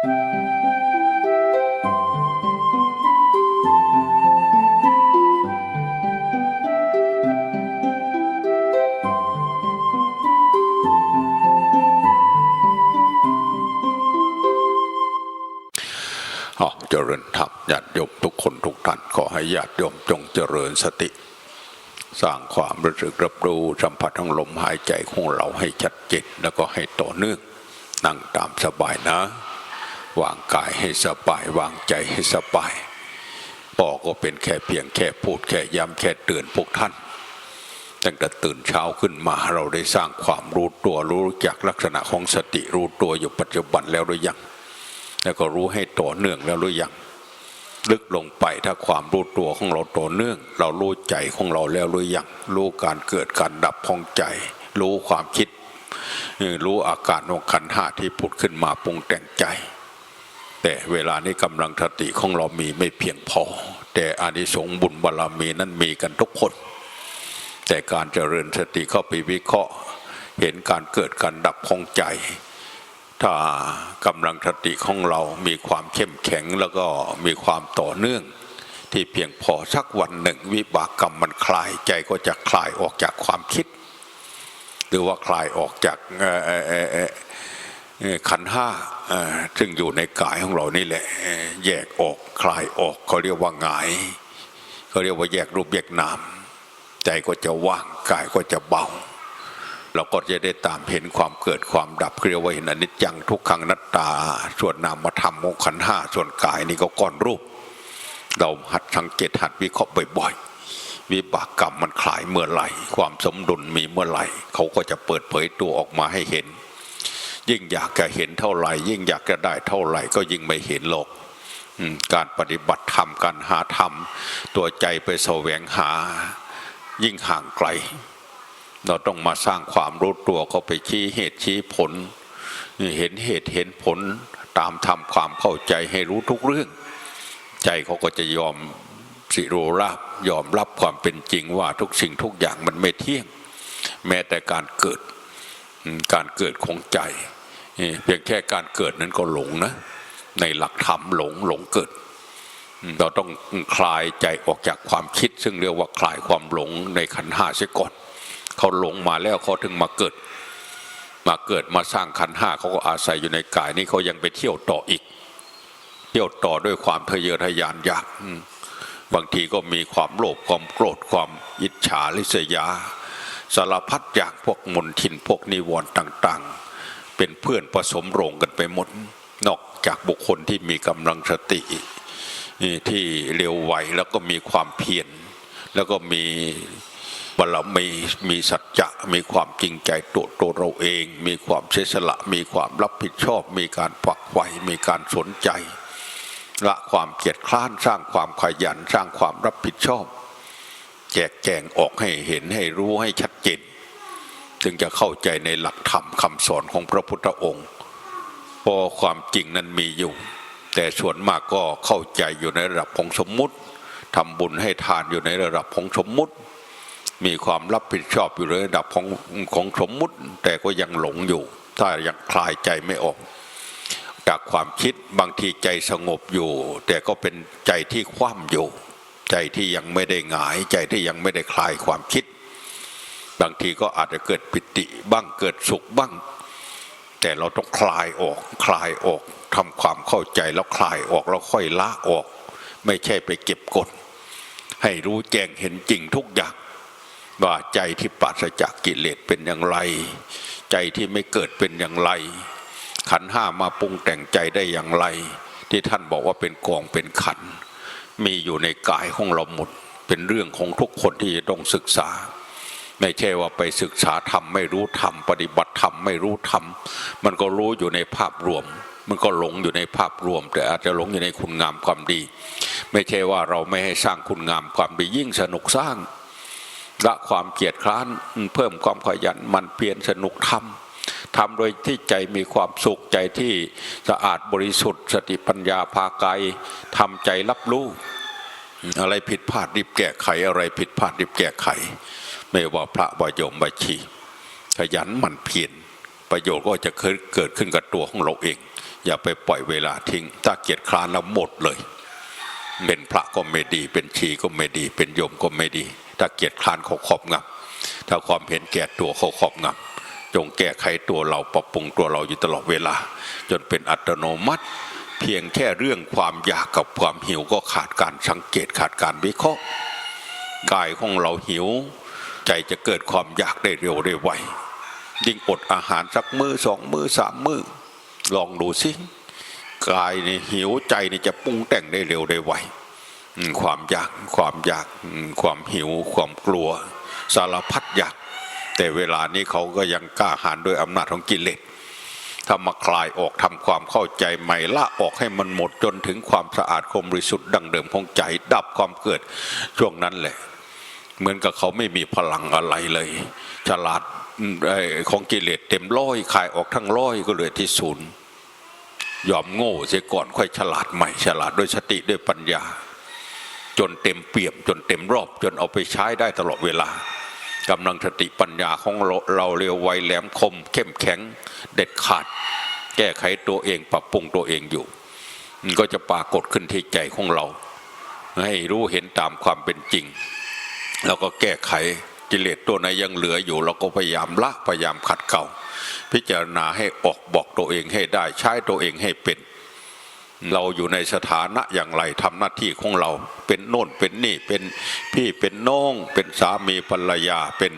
อ๋อเจริญธรรมญาติโยมทุกคนทุกท่านขอให้ญาติโยมจงเจริญสติ สร้างความรู้สึกรับรู้สัมผัสของลมหายใจของเราให้ชัดเจนแล้วก็ให้ต่อเนื่องนั่งตามสบายนะ วางกายให้สบายวางใจให้สบายปอก็เป็นแค่เพียงแค่พูดแค่ย้ำแค่เตือนพวกท่านตั้งแต่ตื่นเช้าขึ้นมาเราได้สร้างความรู้ตัวรู้จักลักษณะของสติรู้ตัวอยู่ปัจจุบันแล้วหรือยัง แล้วก็รู้ให้ต่อเนื่องแล้วหรือยังลึกลงไปถ้าความรู้ตัวของเราต่อเนื่อง เรารู้ใจของเราแล้วหรือยังรู้การเกิดการดับของใจ รู้ความคิด รู้อาการของขันห้าที่ผุดขึ้นมาปรุงแต่งใจ แต่เวลานี้กำลังสติของเรามีไม่เพียงพอ แต่อานิสงส์บุญบารรมีนั้นมีกันทุกคน แต่การเจริญสติเข้าไปวิเคราะห์ เห็นการเกิดการดับของใจ ถ้ากำลังสติของเรามีความเข้มแข็งแล้วก็มีความต่อเนื่อง ที่เพียงพอสักวันหนึ่ง วิบากกรรมมันคลายใจก็จะคลายออกจากความคิด หรือว่าคลายออกจาก ขันห้าซึ่งอยู่ในกายของเรานี่แหละ แยกออกคลายออกเขาเรียกว่าหงายเขาเรียกว่าแยกรูปแยกนามใจก็จะว่างกายก็จะเบาเราก็จะได้ตามเห็นความเกิดความดับเรียกว่าเห็นอนิจจังทุกขังนัตตา ส่วนนามธรรมของขันห้าส่วนกายนี่ก็ก้อนรูป เราหัดสังเกตหัดวิเคราะห์บ่อยๆ วิบากกรรมมันคลายเมื่อไหร่ ความสมดุลมีเมื่อไหร่ เขาก็จะเปิดเผยตัวออกมาให้เห็น ยิ่งอยากจะเห็นเท่าไหร่ ยิ่งอยากจะได้เท่าไหร่ก็ยิ่งไม่เห็นหรอกการปฏิบัติธรรมการหาธรรม ตัวใจไปแสวงหา ยิ่งห่างไกล เราต้องมาสร้างความรู้ตัวเขาไปชี้เหตุชี้ผล เห็นเหตุเห็นผลตามทำความเข้าใจให้รู้ทุกเรื่อง ใจเขาก็จะยอมสิโรราบยอมรับความเป็นจริงว่าทุกสิ่งทุกอย่างมันไม่เที่ยง แม้แต่การเกิดการเกิดของใจ เพียงแค่การเกิดนั้นก็หลงนะ ในหลักธรรมหลงหลงเกิด เราต้องคลายใจออกจากความคิด ซึ่งเรียกว่าคลายความหลงในขันห้าเสียก่อนเขาหลงมาแล้วเขาถึงมาเกิด มาเกิดมาสร้างขันห้าเขาก็อาศัยอยู่ในกายนี่เขายังไปเที่ยวต่ออีก เที่ยวต่อด้วยความทะเยอทะยานอยากบางทีก็มีความโลภความโกรธความอิจฉาริษยา สารพัดอย่างพวกมนทินพวกนิวรณ์ต่าง ๆ เป็นเพื่อนผสมโรงกันไปหมด นอกจากบุคคลที่มีกำลังสติ ที่เร็วไวแล้วก็มีความเพียรแล้วก็มีบารมีมีสัจจะมีความจริงใจตัวตัวเราเอง มีความเสียสละ มีความรับผิดชอบ มีการฝักใฝ่มีการสนใจละความเกียจคร้านสร้างความขยันสร้างความรับผิดชอบ แจกแจงออกให้เห็นให้รู้ให้ชัดเจน จึงจะเข้าใจในหลักธรรมคำสอนของพระพุทธองค์เพราะความจริงนั้นมีอยู่ แต่ส่วนมากก็เข้าใจอยู่ในระดับของสมมุติทำบุญให้ทานอยู่ในระดับของสมมุติ มีความรับผิดชอบอยู่ในระดับของของสมมุติ แต่ก็ยังหลงอยู่ ถ้ายังคลายใจไม่ออก จากความคิดบางทีใจสงบอยู่ แต่ก็เป็นใจที่คว่ำอยู่ ใจที่ยังไม่ได้หงาย ใจที่ยังไม่ได้คลายความคิด บางทีก็อาจจะเกิดปิติบ้างเกิดสุขบ้าง แต่เราต้องคลายออกคลายออกทำความเข้าใจแล้วคลายออกแล้วค่อยละออก ไม่ใช่ไปเก็บกด ให้รู้แจ้งเห็นจริงทุกอย่างว่าใจที่ปราศจากกิเลสเป็นอย่างไร ใจที่ไม่เกิดเป็นอย่างไร ขันห้ามาปรุงแต่งใจได้อย่างไร ที่ท่านบอกว่าเป็นกองเป็นขัน มีอยู่ในกายของเราหมด เป็นเรื่องของทุกคนที่จะต้องศึกษา ไม่ใช่ว่าไปศึกษาธรรมไม่รู้ธรรมปฏิบัติธรรมไม่รู้ธรรมมันก็รู้อยู่ในภาพรวม มันก็หลงอยู่ในภาพรวม แต่อาจจะหลงอยู่ในคุณงามความดี ไม่ใช่ว่าเราไม่ให้สร้างคุณงามความดียิ่งสนุกสร้างละความเกียจคร้านเพิ่มความขยันมันเพียรสนุกทำทำโดยที่ใจมีความสุขใจที่สะอาดบริสุทธิ์ สติปัญญาพากายทำใจรับรู้อะไรผิดพลาดรีบแก้ไขอะไรผิดพลาดรีบแก้ไข ไม่ว่าพระวายมบาชีขยันหมั่นเพียรประโยชน์ก็จะเกิดขึ้นกับตัวของเราเอง อย่าไปปล่อยเวลาทิ้ง ถ้าเกียจคร้านแล้วหมดเลย เป็นพระก็ไม่ดี เป็นชีก็ไม่ดี เป็นโยมก็ไม่ดี ถ้าเกียจคร้านเขาครอบงำถ้าความเห็นแก่ตัวเขาครอบงำจงแก้ไขตัวเราปรับปรุงตัวเราอยู่ตลอดเวลา จนเป็นอัตโนมัติ เพียงแค่เรื่องความอยากกับความหิวก็ขาดการสังเกตขาดการวิเคราะห์กายของเราหิว ใจจะเกิดความอยากได้เร็วได้ไวยิ่งอดอาหารสักมือสองมือสามมือลองดูสิกายนี่หิวใจนี่จะปรุงแต่งได้เร็วได้ไวความอยากความอยากความหิว ความกลัว สารพัดอยาก แต่เวลานี้เขาก็ยังกล้าหาญด้วยอำนาจของกิเลสถ้ามาคลายออกทำความเข้าใจใหม่ละออกให้มันหมดจนถึงความสะอาดคมบริสุทธิ์ดังเดิมของใจดับความเกิดช่วงนั้นแหละ เหมือนกับเขาไม่มีพลังอะไรเลย ฉลาดของกิเลสเต็มร้อยคายออกทั้งร้อยก็เหลือที่ศูนย์ยอมโง่เสียก่อนค่อยฉลาดใหม่ ฉลาดด้วยสติด้วยปัญญา จนเต็มเปี่ยม จนเต็มรอบ จนเอาไปใช้ได้ตลอดเวลากำลังสติปัญญาของเราเราเร็วไวแหลมคม เข้มแข็งเด็ดขาด แก้ไขตัวเองปรับปรุงตัวเองอยู่มันก็จะปรากฏขึ้นที่ใจของเรา ให้รู้เห็นตามความเป็นจริง แล้วก็แก้ไขกิเลสตัวไหนยังเหลืออยู่ เราก็พยายามละพยายามขัดเกลาพิจารณาให้ออกบอกตัวเองให้ได้ใช้ตัวเองให้เป็น เราอยู่ในสถานะอย่างไรทำหน้าที่ของเรา เป็นโน่นเป็นนี่เป็นพี่เป็นน้อง เป็นสามีภรรยาเป็น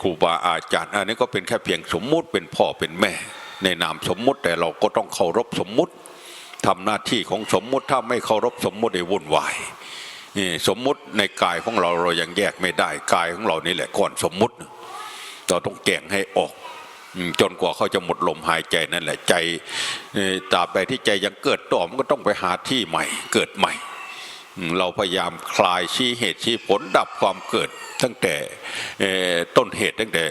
ครูบาอาจารย์ อันนี้ก็เป็นแค่เพียงสมมุติเป็นพ่อเป็นแม่ ในนามสมมุติแต่เราก็ต้องเคารพสมมุติทำหน้าที่ของสมมุติถ้าไม่เคารพสมมุติได้วุ่นวาย นี่สมมุติในกายของเราเรายังแยกไม่ได้กายของเรานี่แหละก่อนสมมุติเราต้องแก่งให้ออกจนกว่าเขาจะหมดลมหายใจนั่นแหละใจตราบใดที่ใจยังเกิดต่อมันก็ต้องไปหาที่ใหม่ เกิดใหม่ เราพยายามคลายชี้เหตุชี้ผลดับความเกิดตั้งแต่ต้นเหตุตั้งแต่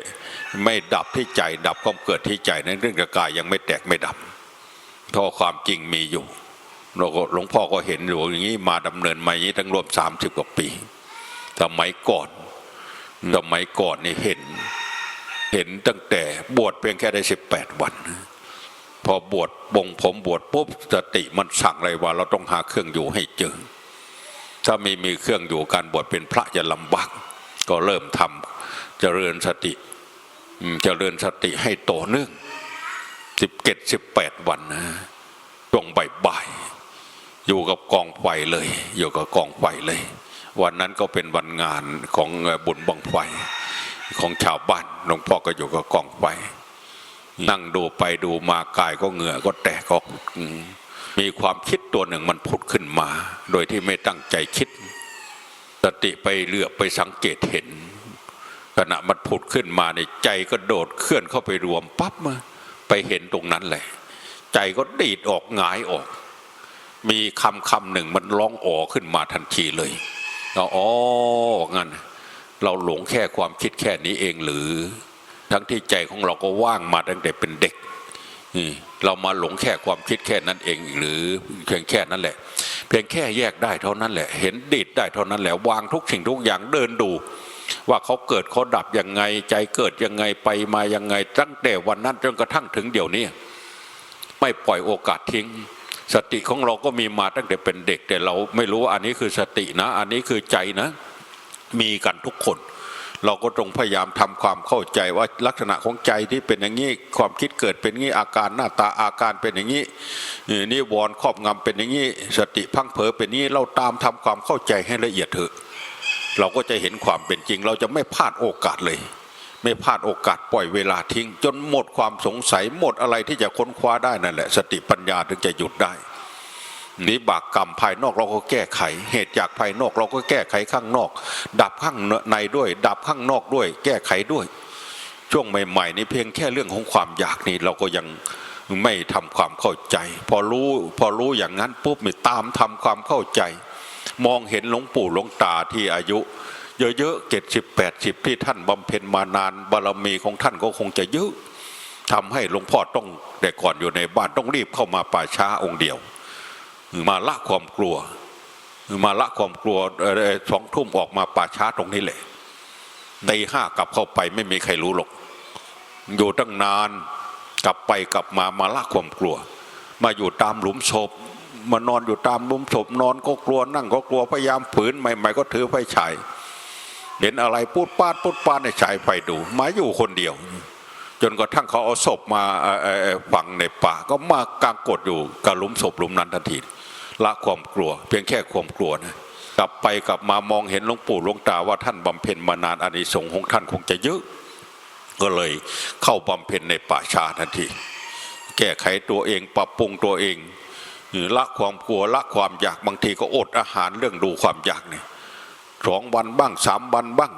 ไม่ดับที่ใจดับความเกิดที่ใจนั้นเรื่องกายยังไม่แตกไม่ดับเพราะความจริงมีอยู่ เราก็หลวงพ่อก็เห็นอยู่อย่างนี้มาดำเนินมาอย่างนี้ตั้งรวมสามสิบกว่าปีสมัยก่อนสมัยก่อนนี่เห็น เห็นตั้งแต่บวชเพียงแค่ได้สิบแปดวัน พอบวชบงผมบวชปุ๊บสติมันสั่งเลยว่า เราต้องหาเครื่องอยู่ให้เจอถ้าไม่มีเครื่องอยู่การบวชเป็นพระจะลำบากก็เริ่มทำเจริญสติอืมเจริญสติให้ต่อเนื่องสิบเจ็ดสิบแปดวันนะช่วงบ่ายๆ อยู่กับกองไฟเลย อยู่กับกองไฟเลย วันนั้นก็เป็นวันงานของบุญบังไฟของชาวบ้านหลวงพ่อก็อยู่กับกองไฟนั่งดูไปดูมากายก็เหงื่อก็แตกออกอืมมีความคิดตัวหนึ่งมันผุดขึ้นมา โดยที่ไม่ตั้งใจคิด สติไปเลือกไปสังเกตเห็น ขณะมันผุดขึ้นมาในใจก็โดดเคลื่อนเข้าไปรวมปั๊บมาไปเห็นตรงนั้นแหละใจก็ดีดออกหงายออก มีคำคำหนึ่งมันร้องอ๋อขึ้นมาทันทีเลยเราอ๋องั้นเราหลงแค่ความคิดแค่นี้เองหรือ ทั้งที่ใจของเราก็ว่างมาตั้งแต่เป็นเด็กนี่เรามาหลงแค่ความคิดแค่นั้นเองหรือเพียงแค่นั้นแหละ เพียงแค่แยกได้เท่านั้นแหละ เห็นดีดได้เท่านั้นแหละวางทุกสิ่งทุกอย่างเดินดู ว่าเขาเกิดเขาดับยังไง ใจเกิดยังไงไปมายังไง ตั้งแต่วันนั้นจนกระทั่งถึงเดี๋ยวนี้ ไม่ปล่อยโอกาสทิ้ง สติของเราก็มีมาตั้งแต่เป็นเด็ก แต่เราไม่รู้ว่าอันนี้คือสตินะ อันนี้คือใจนะ มีกันทุกคน เราก็ต้องพยายามทำความเข้าใจว่าลักษณะของใจที่เป็นอย่างนี้ความคิดเกิดเป็นอย่างนี้อาการหน้าตาอาการเป็นอย่างนี้นี่วรณ์ครอบงำเป็นอย่างนี้สติพังเผลอเป็นอย่างนี้เราตามทำความเข้าใจให้ละเอียดเถอะ เราก็จะเห็นความเป็นจริง เราจะไม่พลาดโอกาสเลย ไม่พลาดโอกาสปล่อยเวลาทิ้ง จนหมดความสงสัยหมดอะไรที่จะค้นคว้าได้นั่นแหละ สติปัญญาถึงจะหยุดได้นิบากกรรมภายนอกเราก็แก้ไข เหตุจากภายนอกเราก็แก้ไขข้างนอก ดับข้างในด้วย ดับข้างนอกด้วย แก้ไขด้วย ช่วงใหม่ๆนี่เพียงแค่เรื่องของความอยากนี่เราก็ยังไม่ทำความเข้าใจ พอรู้พอรู้อย่างนั้นปุ๊บมีตามทำความเข้าใจ มองเห็นหลวงปู่หลวงตาที่อายุ เยอะๆเจ็ดสิบแปดสิบที่ท่านบำเพ็ญมานานบารมีของท่านก็คงจะเยอะทำให้หลวงพ่อต้องแต่ก่อนอยู่ในบ้านต้องรีบเข้ามาป่าช้าองค์เดียว มาละความกลัว มาละความกลัวสองทุ่มออกมาป่าช้าตรงนี้แหละในห้ากลับเข้าไปไม่มีใครรู้หรอกอยู่ตั้งนานกลับไปกลับมามาละความกลัว มาอยู่ตามหลุมศพมานอนอยู่ตามหลุมศพนอนก็กลัวนั่งก็กลัวพยายามฝืนใหม่ ๆ ก็ถือไฟฉาย เห็นอะไรพูดปาดพูดปาดในฉายไฟดู มาอยู่คนเดียว จนกระทั่งเขาเอาศพมาฝังในป่าก็มากางกดอยู่กับลุมศพลุมนั้นทันทีละความกลัว เพียงแค่ความกลัวนะกลับไปกลับมามองเห็นหลวงปู่หลวงตาว่าท่านบำเพ็ญมานานอานิสงส์ของท่านคงจะเยอะ ก็เลยเข้าบำเพ็ญในป่าชาทันที แก้ไขตัวเองปรับปรุงตัวเองละความกลัวละความอยากบางทีก็อดอาหารเรื่องดูความอยากเนี่ย สองวันบ้างสามวันบ้าง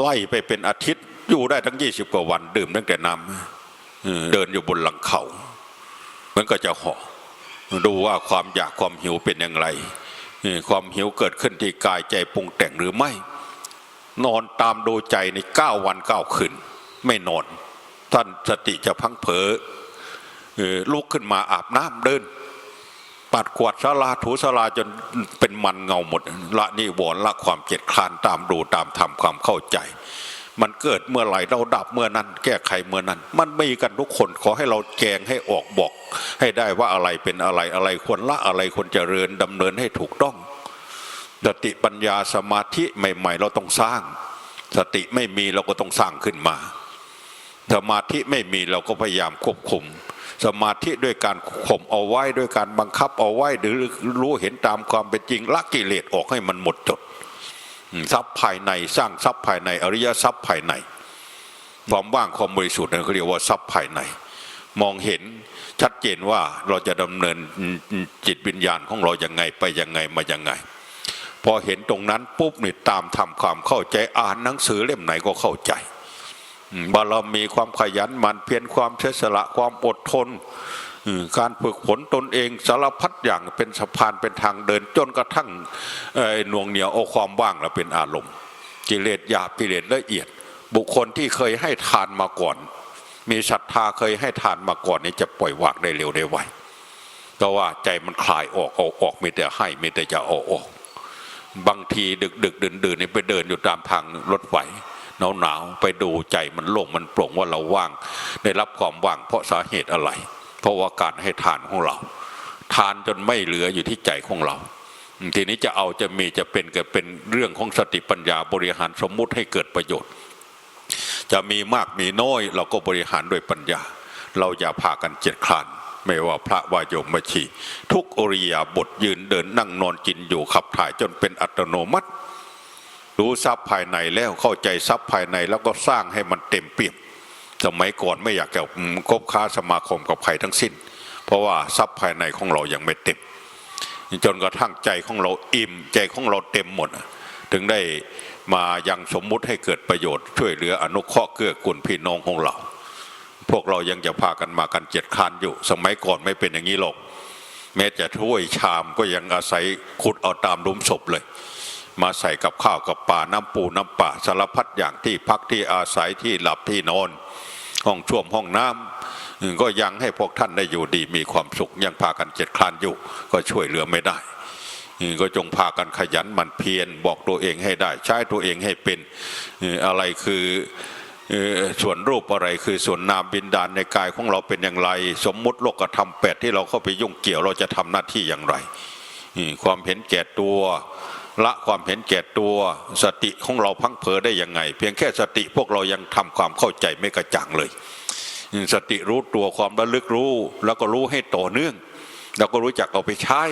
ไล่ไปเป็นอาทิตย์ อยู่ได้ทั้งยี่สิบกว่าวัน ดื่มตั้งแต่น้ำเออเดินอยู่บนหลังเขามันก็จะหาะดูว่าความอยากความหิวเป็นอย่างไร ความหิวเกิดขึ้นที่กายใจปรุงแต่งหรือไม่ นอนตามดูใจในเก้าวันเก้าคืนไม่นอน ท่านสติจะพังเผลอเออลุกขึ้นมาอาบน้ำเดิน ปัดกวาดสาราถูสาราจนเป็นมันเงาหมด ละนิวรณ์ละความเจ็ดคลานตามดูตามทำความเข้าใจ มันเกิดเมื่อไหร่เราดับเมื่อนั้น แก้ไขเมื่อนั้น มันมีกันทุกคนขอให้เราแจงให้ออกบอก ให้ได้ว่าอะไรเป็นอะไรอะไรควรละอะไรควรเจริญดำเนินให้ถูกต้องสติปัญญาสมาธิใหม่ ๆ เราต้องสร้าง สติไม่มีเราก็ต้องสร้างขึ้นมา สมาธิไม่มีเราก็พยายามควบคุม สมาธิด้วยการข่มเอาไว้ด้วยการบังคับเอาไว้หรือรู้เห็นตามความเป็นจริงละกิเลสออกให้มันหมดจดทรัพย์ภายในสร้างทรัพย์ภายในอริยทรัพย์ภายในความว่างความบริสุทธิ์นั่นเขาเรียกว่าทรัพย์ภายใน มองเห็นชัดเจนว่าเราจะดำเนินจิตวิญญาณของเราอย่างไงไปยังไงมายังไง พอเห็นตรงนั้นปุ๊บนี่ตามทำความเข้าใจอ่านหนังสือเล่มไหนก็เข้าใจ บารมีความขยันหมันเพียรความเฉสละความอดทนการฝึกฝนตนเองสารพัดอย่างเป็นสะพานเป็นทางเดินจนกระทั่งหน่วงเหนียวเอาความว่างแล้วเป็นอารมณ์ กิเลสหยาบกิเลสละเอียด บุคคลที่เคยให้ทานมาก่อน มีศรัทธาเคยให้ทานมาก่อนนี่จะปล่อยวางได้เร็วได้ไวเพราะว่าใจมันคลายออกเอาออกมีแต่ให้มีแต่จะเอาออก บางทีดึกดึกดื่นดื่นนี่ไปเดินอยู่ตามทางรถไฟ หนาวหนาวๆไปดูใจมันโล่งมันโปร่งว่าเราว่าง ได้รับความว่างเพราะสาเหตุอะไร เพราะว่าการให้ทานของเรา ทานจนไม่เหลืออยู่ที่ใจของเราทีนี้จะเอาจะมีจะเป็นเกิดเป็นเรื่องของสติปัญญาบริหารสมมุติให้เกิดประโยชน์ จะมีมากมีน้อยเราก็บริหารด้วยปัญญา เราอย่าพากันเจ็ดคลานไม่ว่าพระวายโยมชี ทุกอริยาบทยืนเดินนั่งนอนกินอยู่ขับถ่ายจนเป็นอัตโนมัติ รู้ทรัพย์ภายในแล้วเข้าใจทรัพย์ภายในแล้วก็สร้างให้มันเต็มเปี่ยมสมัยก่อนไม่อยากจะคบค้าสมาคมกับใครทั้งสิ้น เพราะว่าทรัพย์ภายในของเรายังไม่เต็มจนกระทั่งใจของเราอิ่มใจของเราเต็มหมด ถึงได้มายังสมมุติให้เกิดประโยชน์ช่วยเหลืออนุเคราะห์เกื้อกูลพี่น้องของเรา พวกเรายังจะพากันมากันเจ็ดคานอยู่ สมัยก่อนไม่เป็นอย่างนี้หรอก แม้จะถ้วยชามก็ยังอาศัยขุดเอาตามลุมศพเลย มาใส่กับข้าวกับปลาน้ำปูน้ำป่าสารพัดอย่างที่พักที่อาศัยที่หลับที่นอน ห้องช่วมห้องน้ำก็ยังให้พวกท่านได้อยู่ดีมีความสุขยังพากันเจ็ดคลานอยู่ ก็ช่วยเหลือไม่ได้ก็จงพากันขยันหมั่นเพียรบอกตัวเองให้ได้ ใช้ตัวเองให้เป็นอะไรคือส่วนรูปอะไรคือส่วนนามบินดาลในกายของเราเป็นอย่างไร สมมุติโลกธรรมแปดที่เราเข้าไปยุ่งเกี่ยวเราจะทำหน้าที่อย่างไร ความเห็นแก่ตัว ละความเห็นแก่ตัวสติของเราพังเผลอได้ยังไง เพียงแค่สติพวกเรายังทำความเข้าใจไม่กระจ่างเลย สติรู้ตัวความระลึกรู้ แล้วก็รู้ให้ต่อเนื่อง แล้วก็รู้จักเอาไปใช้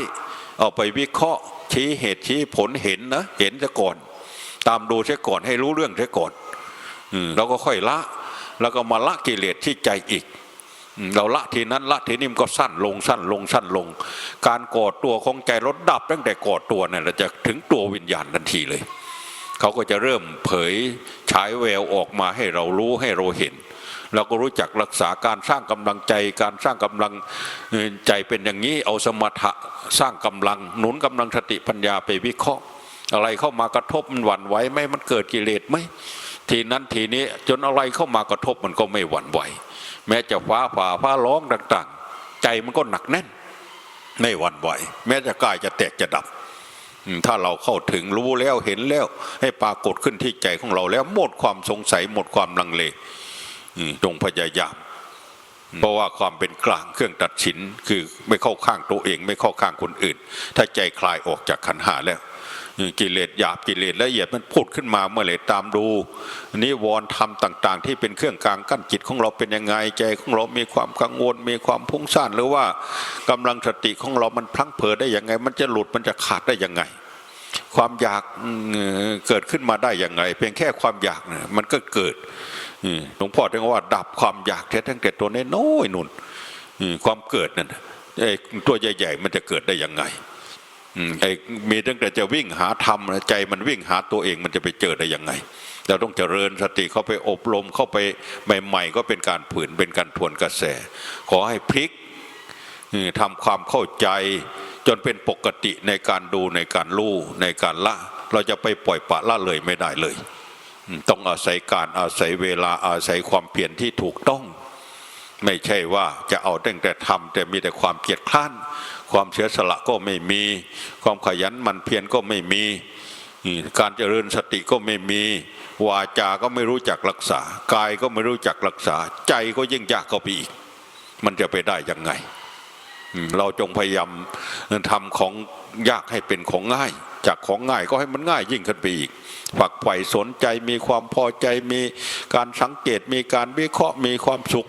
เอาไปวิเคราะห์ ชี้เหตุชี้ผลเห็นนะเห็นซะก่อน ตามดูซะก่อนให้รู้เรื่องซะก่อนอืมเราก็ค่อยละ แล้วก็มาละกิเลสที่ใจอีก เราละทีนั้นละทีนี้มันก็สั้นลงสั้นลงสั้นลง การก่อตัวของใจรถดับตั้งแต่ก่อตัวเนี่ยเราจะถึงตัววิญญาณทันทีเลย เขาก็จะเริ่มเผยฉายแววออกมาให้เรารู้ให้เราเห็นเราก็รู้จักรักษาการสร้างกำลังใจ การสร้างกำลังใจเป็นอย่างนี้เอาสมถะสร้างกำลังหนุนกำลังสติปัญญาไปวิเคราะห์ อะไรเข้ามากระทบมันหวั่นไหวไหมมันเกิดกิเลสไหมทีนั้นทีนี้จนอะไรเข้ามากระทบมันก็ไม่หวั่นไหว แม้จะฟ้าผ่าฟ้าร้องต่าง ๆ ใจมันก็หนักแน่นไม่หวั่นไหวแม้จะกายจะแตกจะดับ ถ้าเราเข้าถึงรู้แล้วเห็นแล้ว ให้ปรากฏขึ้นที่ใจของเราแล้วหมดความสงสัยหมดความลังเลจงพยายาม เพราะว่าความเป็นกลางเครื่องตัดสินคือไม่เข้าข้างตัวเอง ไม่เข้าข้างคนอื่น ถ้าใจคลายออกจากขันหาแล้ว กิเลสหยาบกิเลสละเอียดมันพูดขึ้นมาเมื่อไหรตามดูนิวรณ์ธรรมต่าง ๆ ที่เป็นเครื่องกลางกั้นจิตของเราเป็นยังไงใจของเรามีความกังวล มีความพุ่งซ่านหรือว่ากำลังสติของเรามันพลั้งเผลอได้ยังไง มันจะหลุดมันจะขาดได้ยังไง ความอยากเกิดขึ้นมาได้ยังไง เพียงแค่ความอยากมันก็เกิดหลวงพ่อถึงว่าดับความอยากแท้ตั้งแต่ตัวน้อยนุ่นความเกิดนั่นตัวใหญ่ ๆ มันจะเกิดได้ยังไง ไอ้มีตั้งแต่จะวิ่งหาธรรมใจมันวิ่งหาตัวเองมันจะไปเจอได้ยังไง เราต้องเจริญสติเข้าไปอบรมเข้าไปใหม่ๆ ก็เป็นการผืนเป็นการทวนกระแส ขอให้พลิกทำความเข้าใจ จนเป็นปกติในการดูในการรู้ในการละ เราจะไปปล่อยปละละเลยไม่ได้เลย ต้องอาศัยการอาศัยเวลาอาศัยความเพียรที่ถูกต้อง ไม่ใช่ว่าจะเอาตั้งแต่ทำแต่มีแต่ความเกียจคร้าน ความเสียสละก็ไม่มี ความขยันหมันเพียรก็ไม่มีการเจริญสติก็ไม่มี วาจาก็ไม่รู้จักรักษา กายก็ไม่รู้จักรักษา ใจก็ยิ่งยากเข้าไปอีก มันจะไปได้ยังไง เราจงพยายามทำของยากให้เป็นของง่าย จากของง่ายก็ให้มันง่ายยิ่งขึ้นไปอีกฝักใฝ่สนใจมีความพอใจมีการสังเกตมีการวิเคราะห์มีความสุข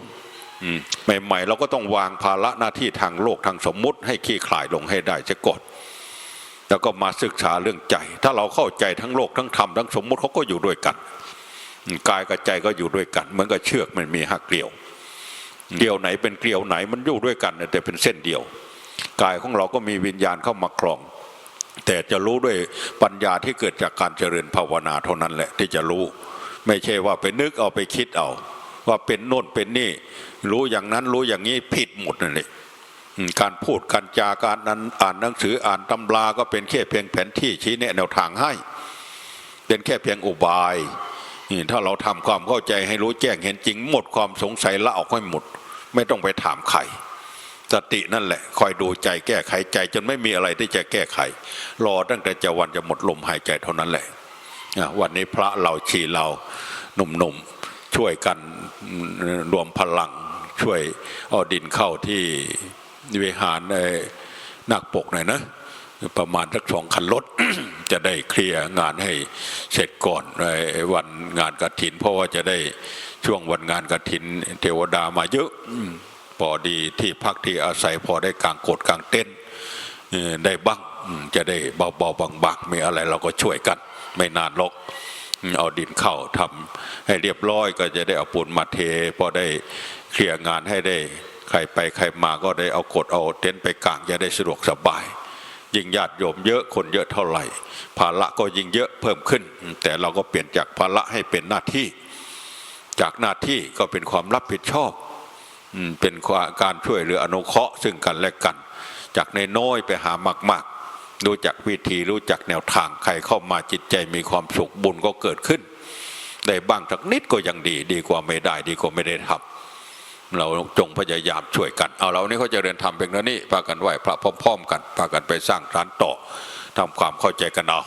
ใหม่ ๆ เราก็ต้องวางภาระหน้าที่ทางโลกทางสมมุติ ให้ขี้คลายลงให้ได้จะกดแล้วก็มาศึกษาเรื่องใจ ถ้าเราเข้าใจทั้งโลกทั้งธรรมทั้งสมมุติเขาก็อยู่ด้วยกันกายกับใจก็อยู่ด้วยกันเหมือนกับเชือกมันมีหักเกลียวเกลียวไหนเป็นเกลียวไหนมันอยู่ด้วยกันแต่เป็นเส้นเดียว กายของเราก็มีวิญญาณเข้ามาครอง แต่จะรู้ด้วยปัญญาที่เกิดจากการเจริญภาวนาเท่านั้นแหละที่จะรู้ ไม่ใช่ว่าไปนึกเอาไปคิดเอา ว่าเป็นโน่นเป็นนี่ รู้อย่างนั้นรู้อย่างนี้ผิดหมดนั่นแหละอืมการพูดการจาการนั้นอ่านหนังสืออ่านตำราก็เป็นแค่เพียงแผนที่ชี้แนะแนวทางให้ เป็นแค่เพียงอุบายนี่ถ้าเราทำความเข้าใจให้รู้แจ้งเห็นจริงหมดความสงสัยละออกให้หมด ไม่ต้องไปถามใครสตินั่นแหละ คอยดูใจแก้ไขใจ จนไม่มีอะไรที่จะแก้ไข รอตั้งแต่จะวันจะหมดลมหายใจเท่านั้นแหละอะวันนี้พระเราชีเราหนุ่มๆ ช่วยกันรวมพลังช่วยเอาดินเข้าที่วิหารในนักปกหน่อยนะประมาณสักสองคันรถจะได้เคลียร์งานให้เสร็จก่อนในวันงานกฐิน เพราะว่าจะได้ช่วงวันงานกฐิน เทวดามาเยอะพอดีที่พักที่อาศัยพอได้กางโกดกางเต้นได้บ้างจะได้เบาๆบางๆมีอะไรเราก็ช่วยกัน ไม่นานหรอก เอาดินเข้าทำให้เรียบร้อยก็จะได้เอาปูนมาเทพอได้เคลียร์งานให้ได้ ใครไปใครมาก็ได้เอากดเอาเต็นท์ไปกางจะได้สะดวกสบาย ยิ่งญาติโยมเยอะคนเยอะเท่าไหร่ ภาระก็ยิ่งเยอะเพิ่มขึ้น แต่เราก็เปลี่ยนจากภาระให้เป็นหน้าที่ จากหน้าที่ก็เป็นความรับผิดชอบเป็นการช่วยเหลืออนุเคราะห์ซึ่งกันและกัน จากในน้อยไปหามากๆ รู้จักวิธีรู้จักแนวทางใครเข้ามาจิตใจมีความสุขบุญก็เกิดขึ้น ได้บ้างสักนิดก็ยังดี ดีกว่าไม่ได้ ดีกว่าไม่ได้ทำเราจงพยายามช่วยกัน เอาเรานี่เขาจะเรียนทำเพียงนี้พากันไหวพระพร้อมๆกันพากันไปสร้างฐานต่อทำความเข้าใจกันเอา